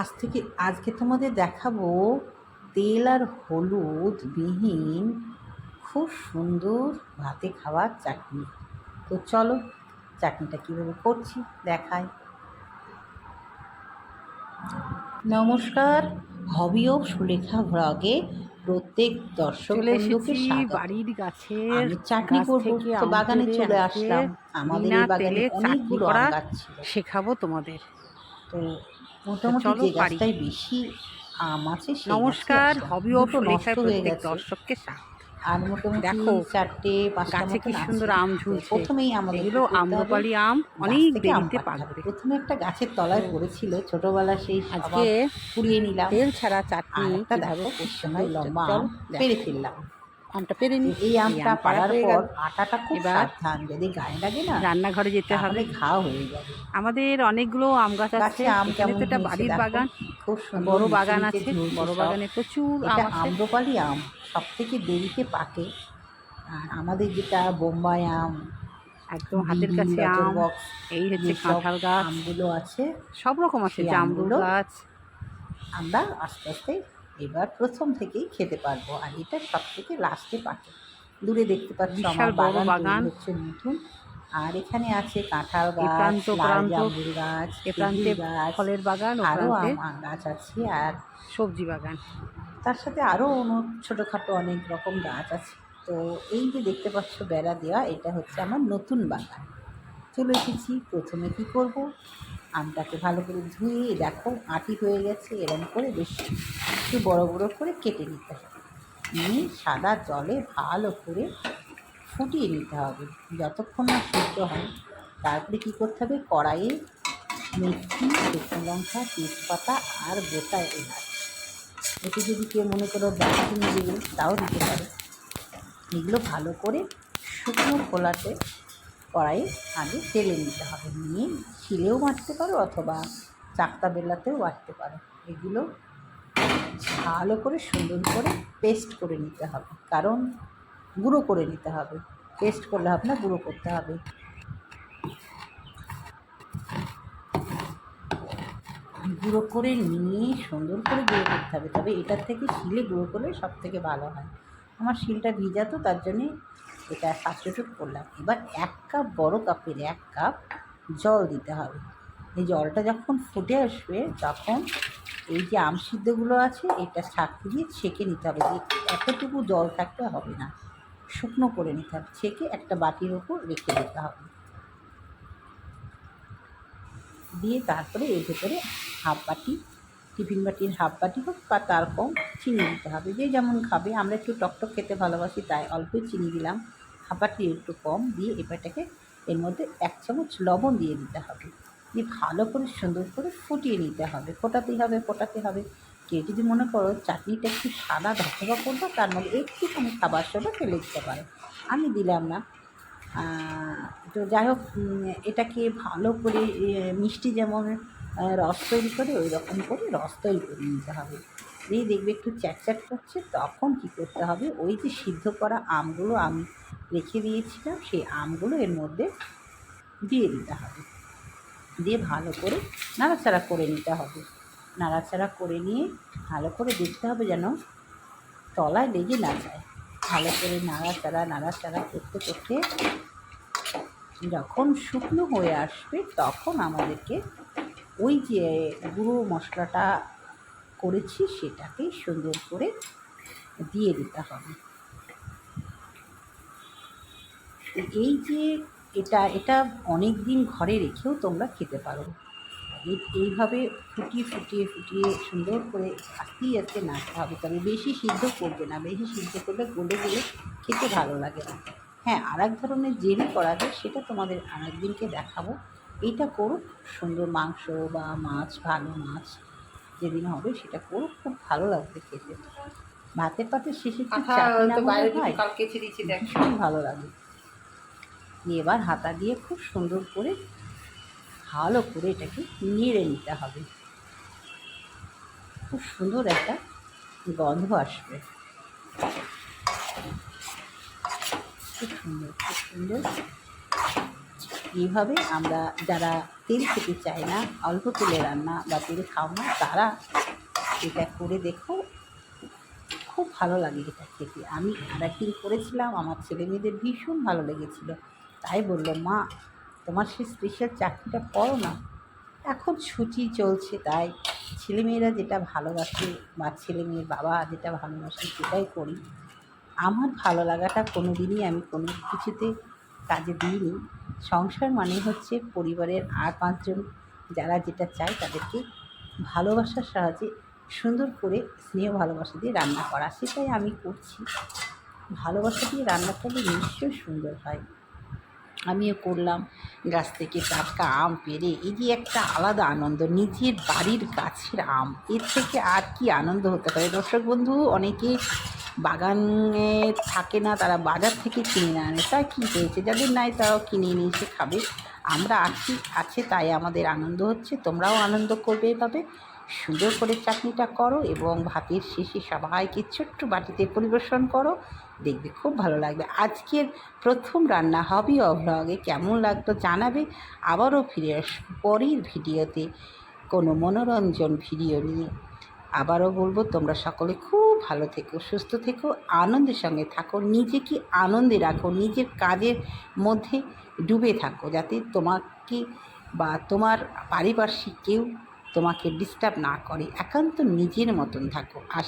আজ থেকে আজকে তোমাদের দেখাবো তেল আর হলুদ বিহীন খুব সুন্দর ভাতে খাওয়ার চাটনি। তো চলো চাটনিটা কীভাবে করছি দেখাই। নমস্কার হবি ও সুলেখা ভ্লগে প্রত্যেক দর্শক। বাড়ির গাছের আমি চাটনি গাছ করব তো বাগানে চলে আসলাম। আমাদের বাগানে অনেকগুলো গাছ শেখাবো তোমাদের। তো চলো বেশি আম আছে নমস্কার হবি ও হয়ে প্রত্যেক দর্শককে স্বাগত। আর মোটামুটি দেখো, চারটে পাঁচটা গাছে কি সুন্দর আম ঝুলছে। প্রথমেই আমাদের এগুলো আম্রপালি আম অনেক দেরিতে পাকবে প্রথমে একটা গাছের তলায় পড়েছিল ছোটবেলা সেই আজকে কুড়িয়ে নিলাম। তেল ছাড়া চাটনি কীভাবে করতে হয় লম্বা। পেরে ফেললাম। আমটা পেরে নি। এই আমটা আম পাড়ার পর আটাটা খুব সাবধান যদি গায়ে লাগে না রান্নাঘরে যেতে হবে। ঘাও হয়ে যাবে। আমাদের অনেকগুলো আম গাছ আছে আম কেমন হয়েছে বাড়ির বাগান খুব সুন্দর বড় বাগান আছে বড় বাগানে প্রচুর আম আম্রপালি আম সব থেকে দেরিতে পাকে। আর আমাদের যেটা বোম্বাই আম একদম হাতের কাছে আম এই হচ্ছে কাঁঠাল গাছ। আমগুলো আছে। সব রকম আছে আমগুলো গাছ। আমরা আস্তে আস্তে এবার প্রথম থেকেই খেতে পারব। আর এটা সব থেকে লাস্টে পাকে। দূরে দেখতে পাচ্ছ আমার বাগান বাগান। হচ্ছে নতুন। আর এখানে আছে কাঁঠাল গাছ লাল গাছ প্রান্তে ফলের বাগান আরও গাছ আছে। আর সবজি বাগান। তার সাথে আরও অন্য ছোটোখাটো অনেক রকম গাছ আছে। তো এই যে দেখতে পাচ্ছ বেড়া দেওয়া এটা হচ্ছে আমার নতুন বাগান। চলে এসেছি প্রথমে কি করব? আমটাকে ভালো করে ধুয়ে, দেখো, আটি হয়ে গেছে এরকম করে বেশ একটু বড় বড় করে কেটে নিতে হবে। নিয়ে সাদা জলে ভালো করে ফুটিয়ে নিতে হবে। যতক্ষণ না সিদ্ধ হয়, তারপরে কী করতে হবে? কড়াইয়ে মেথি, শুকনো লঙ্কা, তেজপাতা আর গোটা এলাচ। এটি যদি কেউ মনে করো দারচিনি দেবে তাও দিতে পারে। এগুলো ভালো করে শুকনো খোলাতে কড়াইয়ে আগে তেলে নিতে হবে। নিয়ে শিলেও বাটতে পারো অথবা চাকতা বেলাতেও বাটতে পারো। এগুলো ভালো করে সুন্দর করে পেস্ট করে নিতে হবে। কারণ গুঁড়ো করে নিতে হবে। পেস্ট করলে হবে না, গুঁড়ো করতে হবে। গুঁড়ো করে নিয়ে সুন্দর করে গুঁড়ো করতে হবে। তবে এটার থেকে শিলে গুঁড়ো করলে সব থেকে ভালো হয়। আমার শিলটা ভিজা তো, তার জন্যে এটা সাবস্টিটিউট করলাম। এবার এক কাপ বড় কাপের এক কাপ জল দিতে হবে। এই জলটা যখন ফুটে আসবে, তখন এই যে আম সিদ্ধগুলো আছে, এটা ছাঁকতে দিয়ে ছেঁকে নিতে হবে যে এতটুকু জল থাকতে হবে না। শুকনো করে নিতে হবে। ছেঁকে একটা বাটির ওপর রেখে দিতে হবে। দিয়ে তারপরে এর ভেতরে হাফ বাটি টিফিন বাটির হাফ বাটি হোক বা তার কম চিনি দিতে হবে। যে যেমন খাবে, আমরা একটু টকটক খেতে ভালোবাসি, তাই অল্পই চিনি দিলাম। হাফ বাটি একটু কম দিয়ে এবারটাকে এর মধ্যে এক চামচ লবণ দিয়ে দিতে হবে। দিয়ে ভালো করে সুন্দর করে ফুটিয়ে নিতে হবে। ফোটাতেই হবে, ফোটাতে হবে। কেউ যদি মনে করো চাটনিটা একটু সাদা ধপধপা করব, তার মধ্যে একটুখানি খাবার সোডা ফেলে দিতে পারো। আমি দিলাম না। তো যাই হোক এটাকে ভালো করে মিষ্টি যেমন রস তৈরি করে ওই রকম করে রস তৈরি করে নিতে হবে। দিয়ে দেখবে একটু চ্যাটচ্যাট করছে, তখন কী করতে হবে? ওই যে সিদ্ধ করা আমগুলো আমি রেখে দিয়েছিলাম, সেই আমগুলো এর মধ্যে দিয়ে দিতে হবে। দিয়ে ভালো করে নাড়াচাড়া করে নিতে হবে। নাড়াচাড়া করে নিয়ে ভালো করে দেখতে হবে যেন তলায় লেগে না যায়। ভালো করে নাড়াচাড়া নাড়াচাড়া করতে করতে যখন শুকনো হয়ে আসবে, তখন আমাদেরকে ওই যে গুঁড়ো মশলাটা করেছি সেটাকে সুন্দর করে দিয়ে দিতে হবে। এই যে এটা এটা অনেক দিন ঘরে রেখেও তোমরা খেতে পারো। এই- এইভাবে ফুটিয়ে ফুটিয়ে ফুটিয়ে সুন্দর করে আস্তে আস্তে নাড়তে হবে, তবে বেশি সিদ্ধ করবে না। বেশি সিদ্ধ করলে গলে গেলে খেতে ভালো লাগে না। হ্যাঁ আর এক ধরনের জেলি করা যায়, সেটা তোমাদের আরেক দিনকে দেখাবো। এইটা করো সুন্দর মাংস বা মাছ ভালো মাছ যেদিন হবে সেটা করো খুব ভালো লাগবে খেতে। ভাতের পাতে শেষে হয় ভীষণ ভালো লাগে। এবার হাতা দিয়ে খুব সুন্দর করে ভালো করে এটাকে নেড়ে নিতে হবে। খুব সুন্দর একটা গন্ধ আসবে। খুব সুন্দর খুব সুন্দর। এইভাবে আমরা যারা তেল খেতে চায় না, অল্প তেলে রান্না বা তেল খাও না, তারা এটা করে দেখো। খুব ভালো লাগে এটা খেতে। আমি আরেকদিন করেছিলাম, আমার ছেলে মেয়েদের ভীষণ ভালো লেগেছিলো। তাই বলল, মা, তোমার সেই স্পেশাল চাকরিটা করো না। এখন ছুটি চলছে, তাই ছেলেমেয়েরা যেটা ভালোবাসে বা ছেলে মেয়ের বাবা যেটা ভালোবাসে সেটাই করি। আমার ভালো লাগাটা কোনো দিনই আমি কোনো কিছুতে কাজে দিইনি। সংসার মানে হচ্ছে পরিবারের আর পাঁচজন যারা যেটা চায় তাদেরকে ভালোবাসার সাহায্যে সুন্দর করে স্নেহ ভালোবাসা দিয়ে রান্না করা। সেটাই আমি করছি। ভালোবাসা দিয়ে রান্না করলে নিশ্চয়ই সুন্দর হয়। আমিও করলাম। গাছ থেকে টাটকা আম পেড়ে এই যে একটা আলাদা আনন্দ, নিজের বাড়ির গাছের আম। এর থেকে আর কি আনন্দ হতে পারে? দর্শক বন্ধু, অনেকে বাগানে থাকে না, তারা বাজার থেকে কিনে না আনে। তা কী হয়েছে? যাদের নাই তারাও কিনে নিয়ে এসে খাবে। আমরা আছি, আছে, তাই আমাদের আনন্দ হচ্ছে। তোমরাও আনন্দ করবে এভাবে। সুন্দর করে চাটনিটা করো এবং ভাতের শেষে সবাইকে ছোট্ট বাটিতে পরিবেশন করো। দেখবে খুব ভালো লাগবে। আজকের প্রথম রান্না হবি অভ্লগে কেমন লাগতো জানাবে। আবারও ফিরে আসব পরের ভিডিওতে কোনো মনোরঞ্জন ভিডিও নিয়ে। আবারও বলব, তোমরা সকলে খুব ভালো থেকো, সুস্থ থেকো, আনন্দের সঙ্গে থাকো, নিজেকে আনন্দে রাখো, নিজের কাজের মধ্যে ডুবে থাকো, যাতে তোমাকে বা তোমার পারিপার্শ্বিক কেউ তোমাকে ডিস্টার্ব না করে একান্ত নিজের মতন থাকো। আস